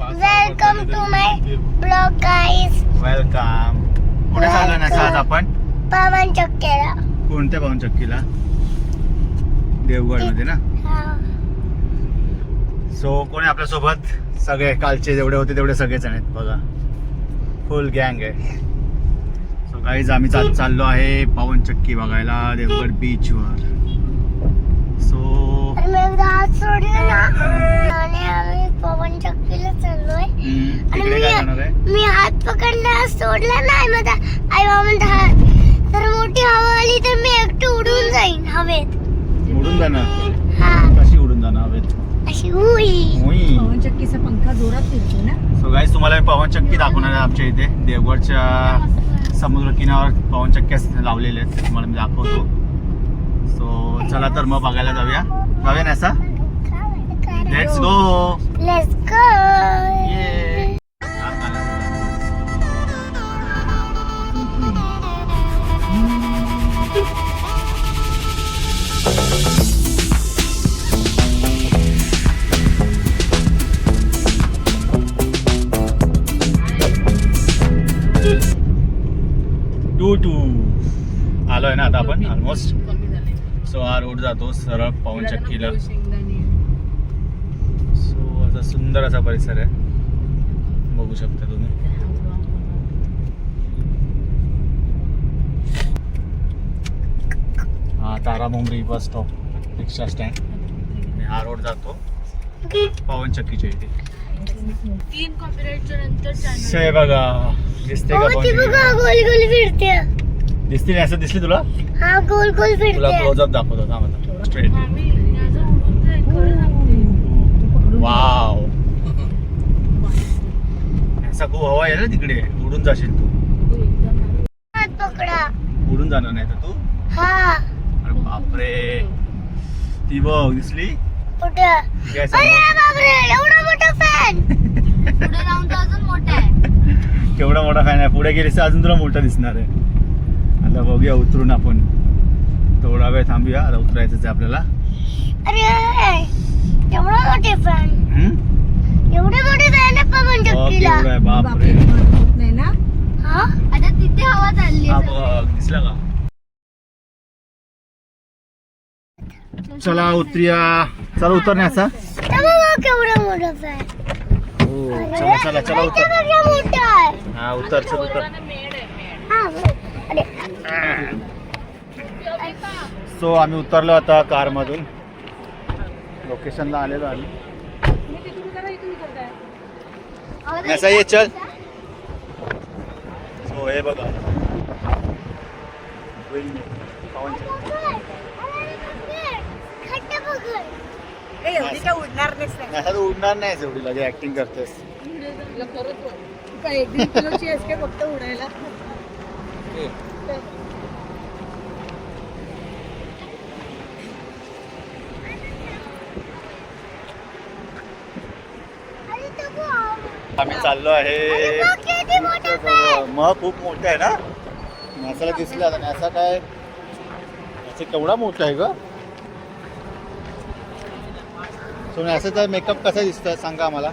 Welcome to my blog guys welcome कुठे चाललो ना आज आपण? पवन चक्केला. कोणत्या पाहून चक्कीला? देवगडमध्ये ना सो कोणी आपल्यासोबत? सगळे कालचे जेवढे होते तेवढे सगळेच आहेत बघा. फुल गँग आहे. सो काहीच आम्ही चाल चाललो आहे पवन चक्की बघायला देवगड बीच एकदा हात सोडला ना. आणि आम्ही पवन चक्कीला चाललोय. आहे? मी हात पकडला सोडला नाही माझा आई बाबा हात तर मोठी हवा आली तर मी एकटं उडून जाईन हवेत. उडून जाणार. हा. कशी उडून जाणार हवेत? अशी उई. पवन चक्कीचा पंखा जोरात फिरतो ना. सो तुम्हाला पवन चक्की दाखवणार आहे आमच्या इथे. देवगडच्या समुद्र किनाऱ्यावर पवन चक्क्या लावलेल्या आहेत. तुम्हाला मी दाखवतो. सो चला तर मग बघायला जाऊया. जाऊया ना असा लेट्स गो लेट्स गो टू टू आलोय ना आता आपण ऑलमोस्ट हा रोड जातो सरळ पवन चक्कीला सो असा सुंदर असा परिसर आहे. बघू शकता तुम्ही. हा तारा मुंबरी बस स्टॉप रिक्षा स्टँड आणि हा रोड जातो पवन चक्कीच्या इथे. बघा. दिसते का हो? गोल गोल फिरते. दिसते नाही असं दिसली तुला? हा गोल गोल तुला फिरते क्लोजअप दाखवतो थांब आता. स्ट्रेट वाव असा खूप हवा आहे ना तिकडे. उडून जाशील तू. हात पकडा. उडून जाणार नाही तर तू? हा. अरे बापरे. ती बघ दिसली? कुठं? काय अरे सांगू? बापरे एवढा मोठा फॅन पुढे जाऊन तर अजून मोठा आहे. केवढा मोठा फॅन आहे. पुढे गेलीस तर अजून तुला मोठा दिसणार आहे. आता बघूया उतरून आपण. थोडा वेळ थांबूया आता उतरायचंच आहे आपल्याला. अरे एवढा मोठे फॅन हम्म? एवढे मोठे फॅन आहे पवन बघ चक्कीला. केवढा आहे बापरे होत नाही ना? हा? आता तिथे हवा चालली हा बघ दिसला का? चला उतरूया. चला उतरण्याचा. हो चला चला चला उतर. हा उतर चल उतर. हा सो आम्ही उतरलो आता कार मधून लोकेशनला आलेलो आम्ही. कसा ये चल. सो हे बघा. उडणार. नाही, उडणार नाही एवढी. लगे ऍक्टिंग करतेस फक्त उडायला. आम्ही चाललो आहे. मग खूप मोठं आहे ना? नासाला दिसलं आता. नासा काय? याचं केवढा मोठा आहे ग? सो नासाचा मेकअप कसा दिसतोय सांगा आम्हाला.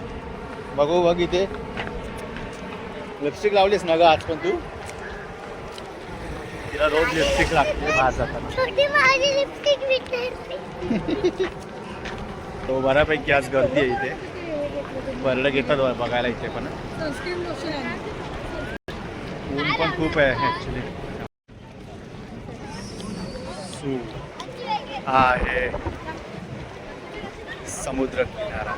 बघू बघ इथे. लिपस्टिक लावलीस ना ग आज पण तू? तिला रोज लिपस्टिक लागते बाहेर जाताना छोटी माझी लिपस्टिक विकणार तो बऱ्यापैकी आज गर्दी आहे इथे. बरं घेतात बघ- बघायला इथे पण. ऊन पण खूप आहे ऍक्च्युली सू हा आहे समुद्र किनारा.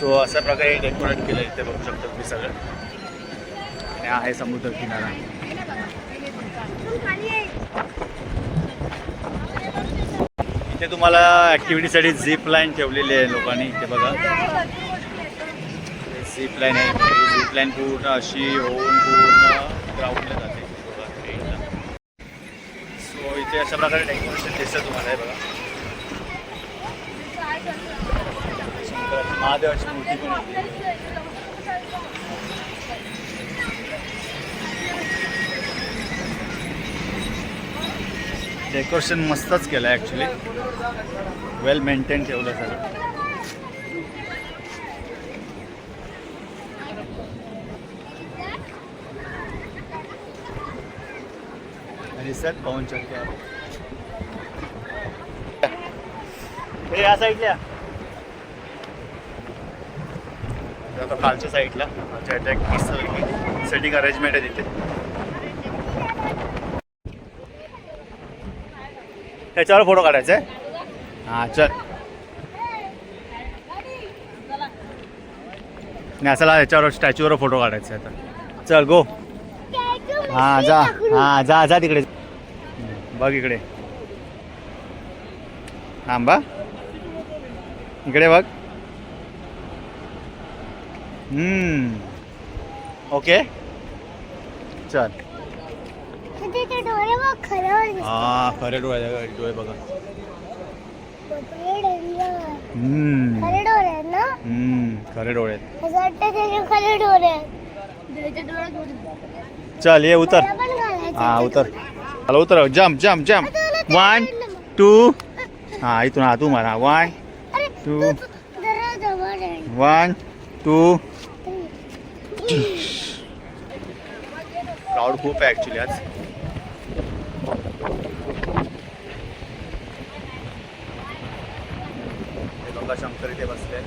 सो अशा प्रकारे डेकोरेट केलं इथे बघू शकता तुम्ही सगळं. आणि आहे समुद्र किनारा. इथे तुम्हाला ऍक्टिव्हिटीसाठी झीप लाईन ठेवलेली आहे लोकांनी इथे बघा. झीप लाईन आहे. झिप लाईन पूर्ण अशी होऊन पूर्ण ग्राउंडला जाते. बघा सो इथे. अशा प्रकारे डेकोरेशन दिसतं तुम्हाला हे बघा. करायची. महादेवाची मूर्ती पण आहे. डेकोरेशन मस्तच केलं आहे ॲक्च्युली वेल मेंटेन ठेवलं सगळं. आणि सर पाहून चक्क्या हे या साईडला आता खालच्या साईडला एक मस्त सेटिंग अरेंजमेंट आहे तिथे. त्याच्यावर फोटो काढायचा आहे? हां चल. नाही असं ह्याच्यावर स्टॅच्यूवर फोटो काढायचा आहे आता. चल गो हां जा. हां जा जा तिकडे. बघ इकडे. थांबा इकडे बघ. हम्म. ओके? चल. हा खरे डोळे डोळे बघा. हम्म. खरे डोळे आहेत ना हम्म, खरे डोळे. आहेत. असं वाटतं त्याचे खरे डोळे आहेत चल ये उतर. डोळे पण हा उतर. चला उतर. Jump jump jump one two हा इथून हा तू वन अरे टू तू- तू जरा जवळ वन टू क्राऊड खूप आहे ॲक्च्युली आज हे बघा शंकर इथे बसले.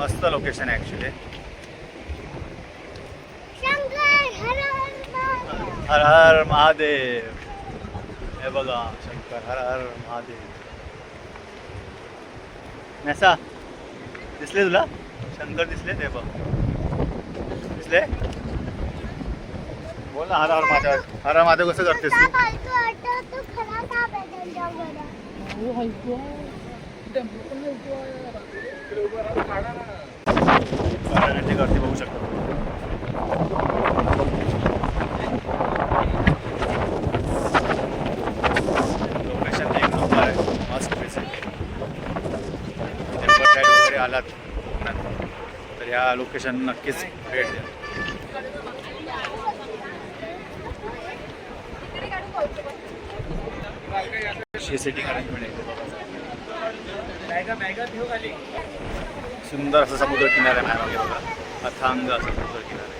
मस्त लोकेशन आहे ॲक्च्युली शंकर हर हर महादेव. हर हर महादेव. हे बघा शंकर हर हर महादेव. नसा दिसले तुला? शंकर दिसले ते बघ. दिसले? बोल ना हर हर महादेव हर हर महादेव कसं करतेस तुला तू फालतू वाटतं, तू खरा साप आहे त्यांच्याकडं. हो हलको टेम्पो पण हलको आहे. ते करते बघू शकतो लोकेशन एक नंबर आहे मस्त विजिट टेम्पल साईड वगैरे आलात कोकणात तर या लोकेशन नक्कीच भेट द्या. अशी सिटिंग अरेंजमेंट आहे सुंदर असं समुद्र किनारा आहे मॅडम अथांग असं समुद्र किनारा.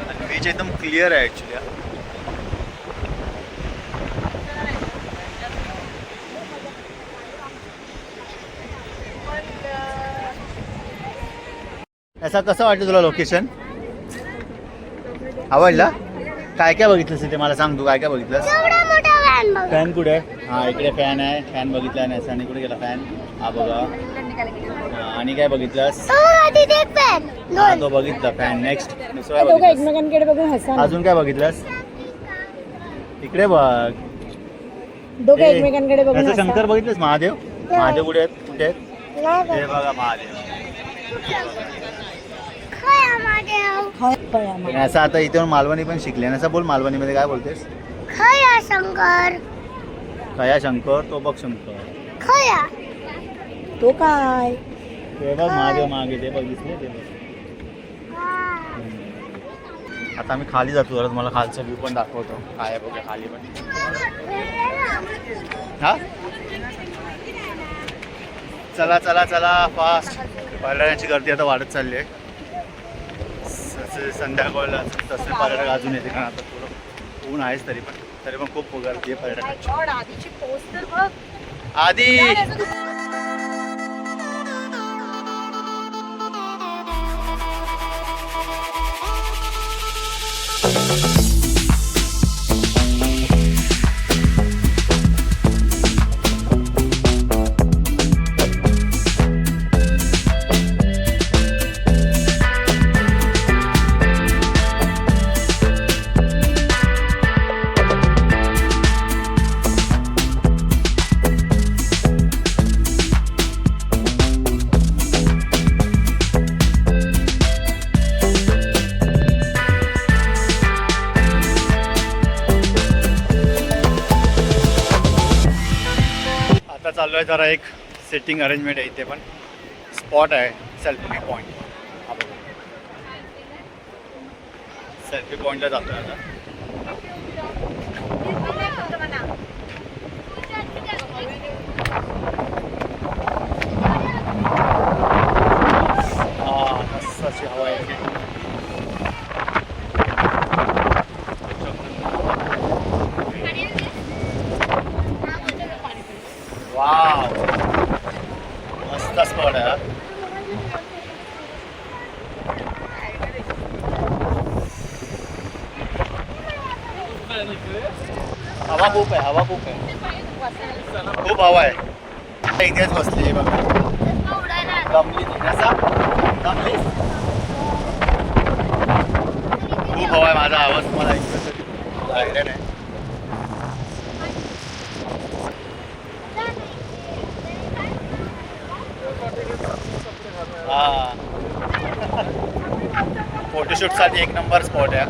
आहे आणि बीच एकदम क्लिअर आहे ॲक्च्युली असं कसं वाटलं तुला लोकेशन आवडला? काय काय बघितलंस तिथे मला सांग तू काय काय बघितलंस? एवढा मोठा व्हॅन बघ. फॅन कुठे? आहे हा इकडे फॅन आहे. फॅन बघितला नाही आणि कुठे गेला फॅन हा बघा. हा, आणि काय बघितलंस? तो हा तो बघितला फॅन नेक्स्ट? एकमेकांकडे बघून अजून काय बघितलंस? इकडे बघ. दोघं एकमेकांकडे बघून. शंकर बघितलंस? महादेव? महादेव कुठे आहेत? कुठे आहेत? हे. बघा महादेव. असं आता इथे मालवणी पण शिकले. असं बोल मालवणीमध्ये काय बोलतेस? खया शंकर. खया शंकर तो बघ शंकर. खया. तो काय? ते बघ महादेव मागे ते बघ दिसले ते बघ. आता आम्ही खाली जातो जरा तुम्हाला खालचा व्ह्यू पण दाखवतो. काय आहे बघा खाली पण. हा? चला चला चला फास्ट पर्यटकांची गर्दी आता वाढत चालली आहे. जसे संध्याकाळला तसे पर्यटक अजून येते कारण आता थोडं ऊन आहेच तरी पण. तरी पण खूप गर्दी आहे पर्यटकांची. बघ. आधी! सेटिंग अरेंजमेंट आहे इथे पण स्पॉट आहे सेल्फी पॉईंट सेल्फी पॉईंटला जातोय आता है हवा आहे हवा खूप आहे हवा खूप आहे. खूप हवा आहे. आता इथेच बसली आहे बघा. दमली कसा दमली? खूप हवा आहे माझा आवाज तुम्हाला ऐकतो आयडिया नाही. फोटोशूटसाठी एक नंबर स्पॉट आहे.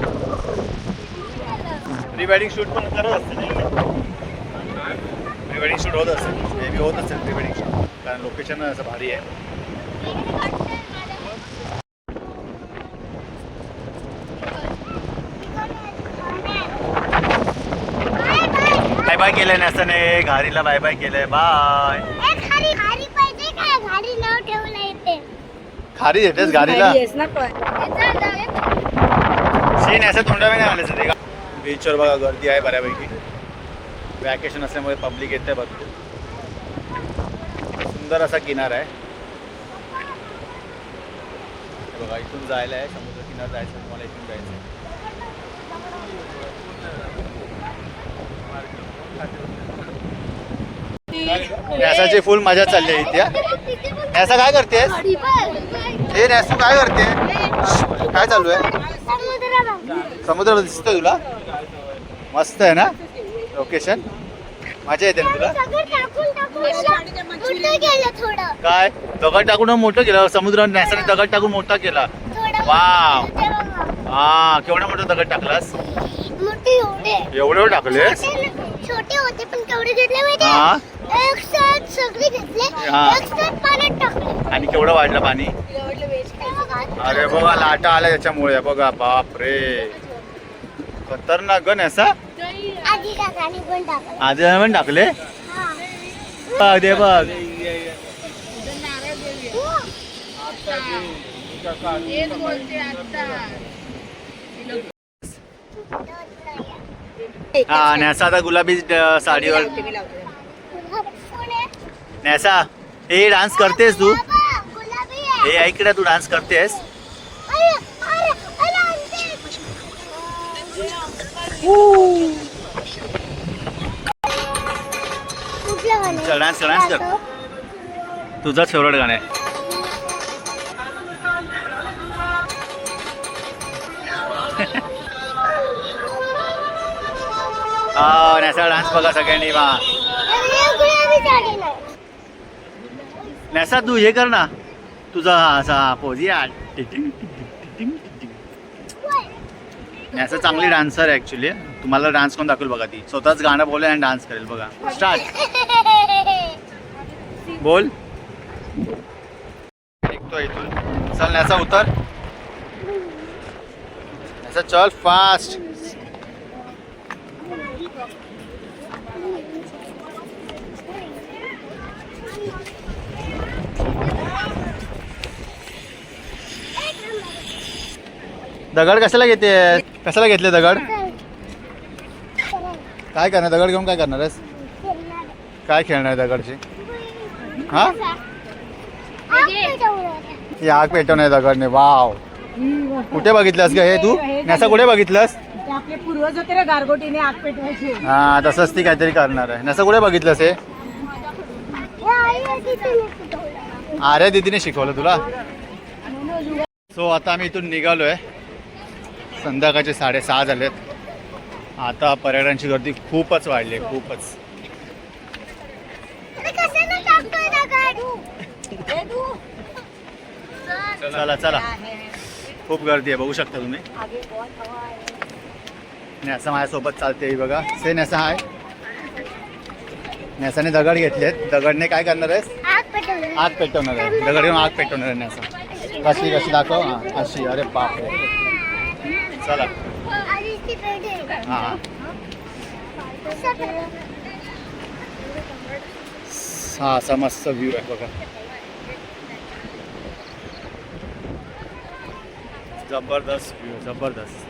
प्री वेडिंग शूट पण करत असते प्री वेडिंग शूट होत असेल मे बी होत असेल प्री वेडिंग शूट. कारण लोकेशन असं भारी आहे. बाय बाय केलंय नसताने. घारीला बाय बाय केलंय. बाय खारी ना पण. सीन असं तोंडावे नाही आले सध्या. बीचवर बघा गर्दी आहे बऱ्यापैकी. वॅकेशन असल्यामुळे पब्लिक येते भरपूर सुंदर असा किनारा आहे. बघा इथून जायला आहे समुद्र किनारा जायचं तुम्हाला इथून जायचं आहे. नॅसाची फुल मजा चालली आहे इथे. नॅसा काय करतेस? हे नॅसू काय करते? काय चालू आहे? समुद्र दिसतोय तुला? मस्त आहे ना? लोकेशन मजा येते ना तुला? थोडं. काय? दगड टाकून मोठं केलं. समुद्र नॅसाने दगड टाकून मोठा केला. बघा. हा केवढा मोठा दगड टाकलास? मोठे एवढे. एवढे टाकलेस? छोटे छोटे होते पण केवढे घेतले माहिती हा. एक साथ सगळे घेतले. हा. एक साथ पाण्यात टाकले. आणि केवढं वाढलं पाणी. अरे बघा लाटा आल्या त्याच्यामुळे बघा बाप रे खतरनाक गण असा आधी पण टाकलं आधी पण टाकले हा. बघ दे बघ हा नॅसा आता गुलाबी साडीवर. नॅसा हे डान्स करतेस तू. हे ऐक ना तू डान्स करतेस अरे, अरे, अरे, आमचे. कुठलं गाणं? चल, डान्स कर, डान्स कर. तुझाच फेवरेट गाणं आहे. हा नॅसा डान्स बघा सगळ्यांनी वा. नॅसा तू हे कर ना. तुझा हा असा पोज या. टिटिंग, टिटिंग, टिटिंग, टिटिंग. चांगली डान्सर आहे ऍक्च्युली तुम्हाला डान्स करून दाखवेल बघा ती. स्वतःच गाणं बोलेल आणि डान्स करेल बघा. स्टार्ट बोल. ऐकतो इथून. चल न्याचा उतर. नॅसा चल फास्ट दगड कशाला घेते? कशाला घेतले दगड? काय करणार? दगड घेऊन काय करणार आहेस? काय खेळणार दगडची? हा? ही आग पेटवणार दगडने. वाव. कुठे बघितलंस ग हे तू? नॅसा कुठे बघितलंस? आपले पूर्वज होते ना गारगोटीने आग पेटवायचे. हा तसंच ती काहीतरी करणार आहे. नॅसा कुठे बघितलंस हे? आर्या दिदीने शिकवलं तुला. सो आता आम्ही इथून निघालोय. संध्याकाळचे साडेसहा झालेत. आता पर्यटनाची गर्दी खूपच वाढली आहे खूपच. चला चला. खूप गर्दी आहे बघू शकता तुम्ही. नॅसा माझ्यासोबत चालते ही बघा. से नॅसा आहे नॅसाने दगड घेतलेत. दगडने काय करणार आहेस? आग पेटवणार आहे. दगड घेऊन आग पेटवणार आहे नॅसा कशी कशी दाखव? हा अशी अरे बाप चला। हा. हा असा मस्त व्ह्यू आहे बघा। ज़बरदस्त व्ह्यू ज़बरदस्त।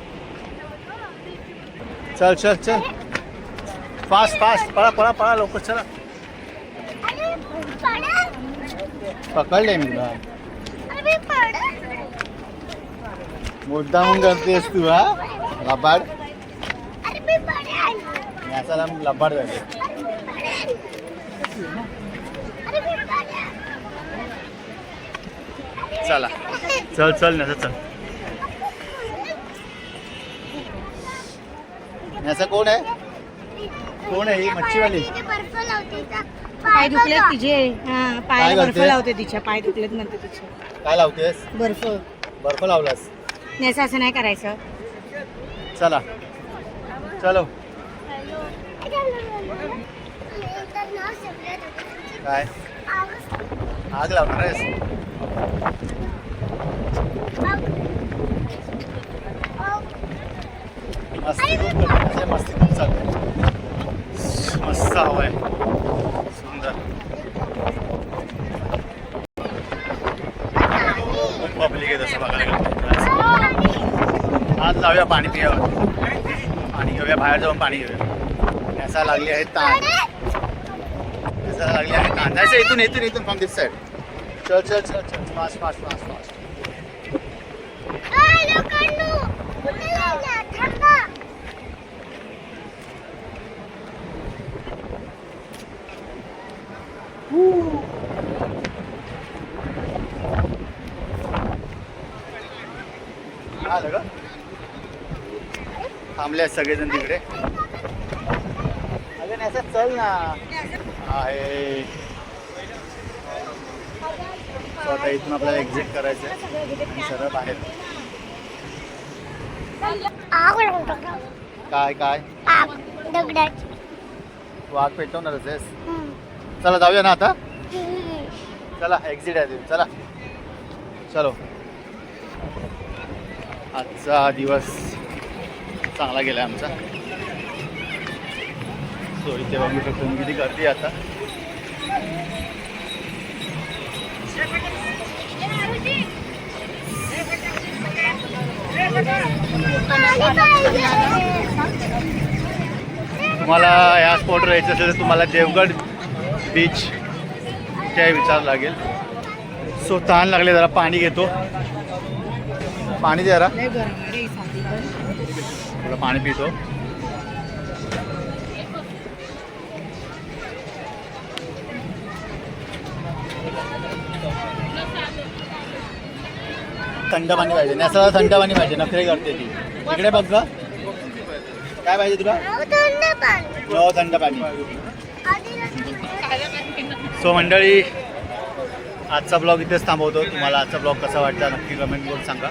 चल चल चल। फास्ट फास्ट पळा पळा पळा लवकर चला। पकडले मी तुला मुद्दामून करतेस तू हा? लबाड? लबाड झाले. चला. चल चल ना चल. याचा कोण आहे? कोण आहे ही मच्छीवाली? पाय दुखलेत बघा. तिचे. हा काय पाय बर्फ? लावते तिच्या पाय दुखलेत म्हणते तिचे. काय लावतेस? बर्फ. बर्फ लावलास. नाही असं नाही करायचं. चला. चलो. काय? आग लावणार आहेस? मस्ती. खूप करते, मस्ती खूप चालते मस्त हवा आहे सुंदर खूप पब्लिक आहे तसं बघायला गेलं. आज जाऊया पाणी पिऊया. पाणी घेऊया बाहेर जाऊन पाणी घेऊया. याचा लागली आहे ताण. याचा लागली आहे ताण. जायचं इथून इथून इथून फ्रॉम दिस साईड चल चल चल चल. Fast fast fast fast. आलं का? थांबले आहेत सगळेजण तिकडे. अगं नाही असं चल ना. आहे. आता इथून आपल्याला एक्झिट करायचं आहे. सरळ बाहेर. काय काय? तू आग पेटवणारच आहेस. चला जाऊया ना आता. चला एक्झिट आहे तिथे चला. चलो. आजचा दिवस. चांगला गेला आमचा. सो इथे मी किती गर्दी आता. तुम्हाला ह्या स्पॉटवर यायचं असेल तर तुम्हाला देवगड बीच ते विचार लागेल. सो तहान लागले जरा पाणी घेतो. पाणी दे जरा लय गरम आहे रे, साधी पण. थोडं पाणी पितो. थंड पाणी पाहिजे. नॅसला थंड पाणी पाहिजे. नखरे करते ती. इकडे बघ काय पाहिजे तुला? थंड पाणी. हो थंड पाणी. सो मंडळी आजचा ब्लॉग इथेच थांबवतो. तुम्हाला आजचा ब्लॉग कसा वाटला नक्की कमेंट करून सांगा.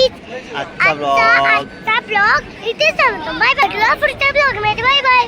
सो काहीच आजचा आजचा ब्लॉग आजचा ब्लॉग इथेच थांबतो बाय बाय पुढच्या ब्लॉगमध्ये बाय बाय